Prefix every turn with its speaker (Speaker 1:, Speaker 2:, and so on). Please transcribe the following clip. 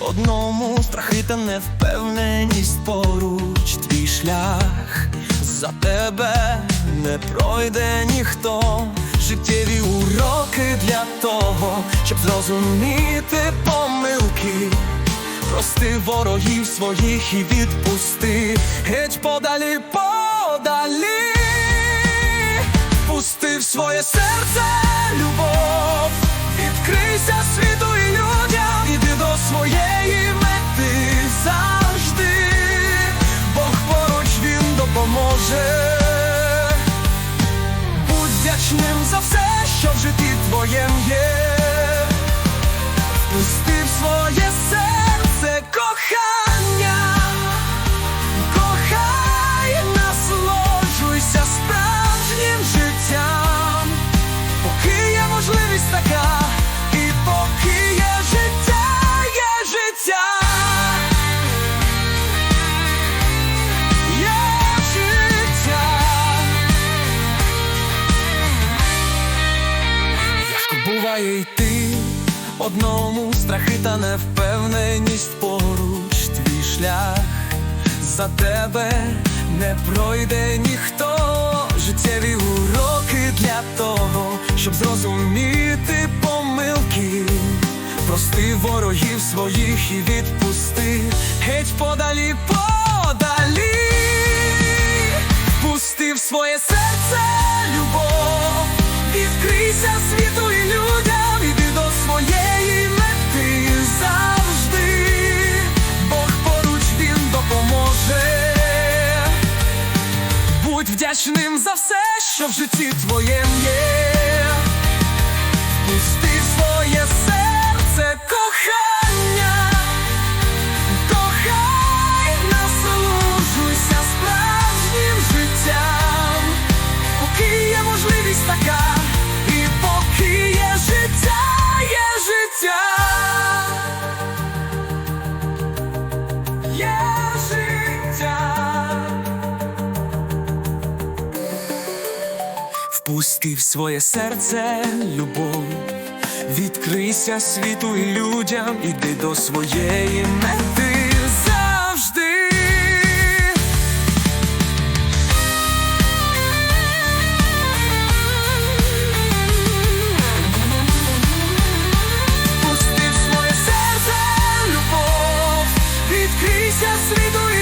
Speaker 1: одному страхи та невпевненість поруч. Твій шлях за тебе не пройде ніхто. Життєві уроки для того, щоб зрозуміти помилки. Прости ворогів своїх і відпусти, геть подалі, подалі, пусти в своє серце любов, вдячним за все, що в житті твоєм є. впустив своє серце буває йти одному страхи та невпевненість поруч. Твій шлях за тебе не пройде ніхто. Життєві уроки для того, щоб зрозуміти помилки. Прости ворогів своїх і відпусти, геть подалі, подалі, пусти в своє серце любов, відкрийся світу і людям, іди до своєї мети завжди, Бог поруч він допоможе. Будь вдячним за все, що в житті твоєм є. Пусти в своє серце кохання, кохай, насолоджуйся справжнім життям, поки є можливість така, Пусти в своє серце, любов, відкрийся світу і людям, іди до своєї мети завжди. Пусти в своє серце, любов, відкрийся світу.